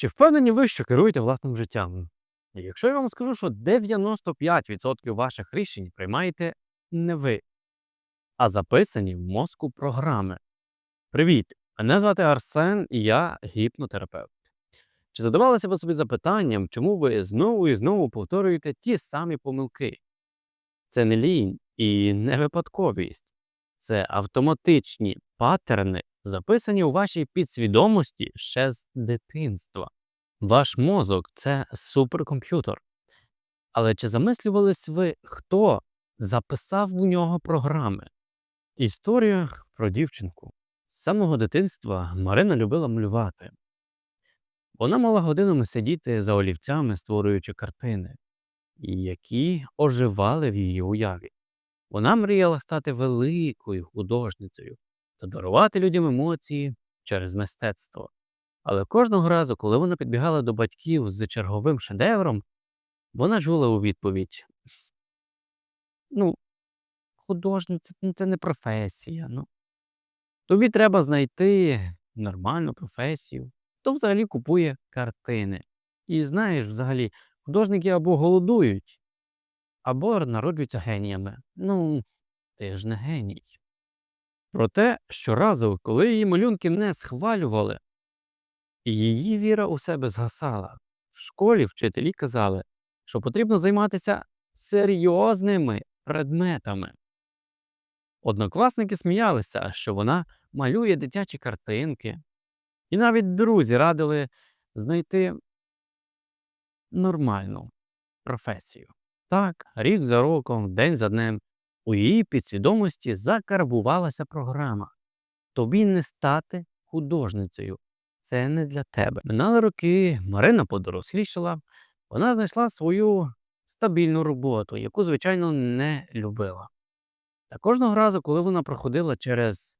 Чи впевнені ви, що керуєте власним життям? І Якщо я вам скажу, що 95% ваших рішень приймаєте не ви, а записані в мозку програми. Привіт! Мене звати Арсен і я гіпнотерапевт. Чи задавалися ви собі запитанням, чому ви знову і знову повторюєте ті самі помилки? Це не лінь і не випадковість. Це автоматичні паттерни, записані у вашій підсвідомості ще з дитинства. Ваш мозок це суперкомп'ютер. Але чи замислювались ви, хто записав у нього програми? Історія про дівчинку. З самого дитинства Марина любила малювати. Вона мала годинами сидіти за олівцями, створюючи картини, які оживали в її уяві. Вона мріяла стати великою художницею та дарувати людям емоції через мистецтво. Але кожного разу, коли вона підбігала до батьків з черговим шедевром, вона чула у відповідь: Ну, художниця ну, це не професія. Ну, тобі треба знайти нормальну професію. Хто взагалі купує картини. І знаєш, взагалі, художники або голодують, або народжуються геніями. Ну, ти ж не геній. Проте щоразу, коли її малюнки не схвалювали, і її віра у себе згасала. В школі вчителі казали, що потрібно займатися серйозними предметами. Однокласники сміялися, що вона малює дитячі картинки, і навіть друзі радили знайти нормальну професію. Так, рік за роком, день за днем, у її підсвідомості закарбувалася програма. Тобі не стати художницею. Це не для тебе. Минали роки, Марина подорослішала, вона знайшла свою стабільну роботу, яку, звичайно, не любила. Та кожного разу, коли вона проходила через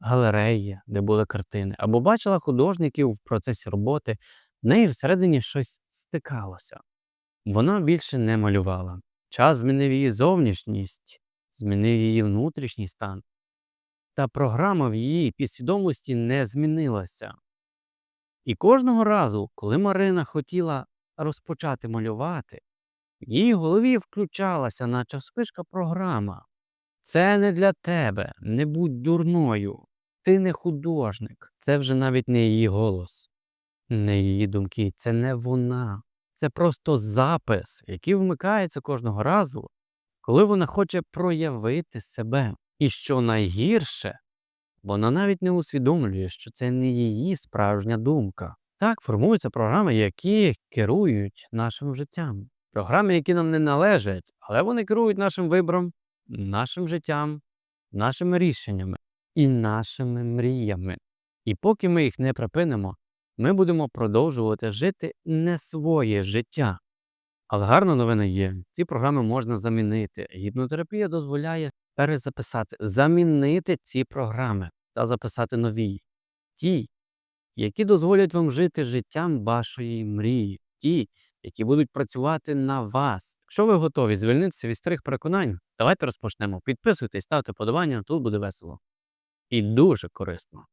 галереї, де були картини, або бачила художників в процесі роботи, в неї всередині щось стикалося. Вона більше не малювала. Час змінив її зовнішність, змінив її внутрішній стан. Та програма в її підсвідомості не змінилася. І кожного разу, коли Марина хотіла розпочати малювати, в її голові включалася, наче вспишка програма. Це не для тебе, не будь дурною. Ти не художник. Це вже навіть не її голос, не її думки, це не вона. Це просто запис, який вмикається кожного разу, коли вона хоче проявити себе. І що найгірше, вона навіть не усвідомлює, що це не її справжня думка. Так формуються програми, які керують нашим життям. Програми, які нам не належать, але вони керують нашим вибором, нашим життям, нашими рішеннями і нашими мріями. І поки ми їх не припинимо, ми будемо продовжувати жити не своє життя. Але гарна новина є: ці програми можна замінити. Гіпнотерапія дозволяє перезаписати, замінити ці програми та записати нові, ті, які дозволять вам жити життям вашої мрії, ті, які будуть працювати на вас. Якщо ви готові звільнитися від старих переконань, давайте розпочнемо. Підписуйтесь, ставте подобання, тут буде весело. І дуже корисно.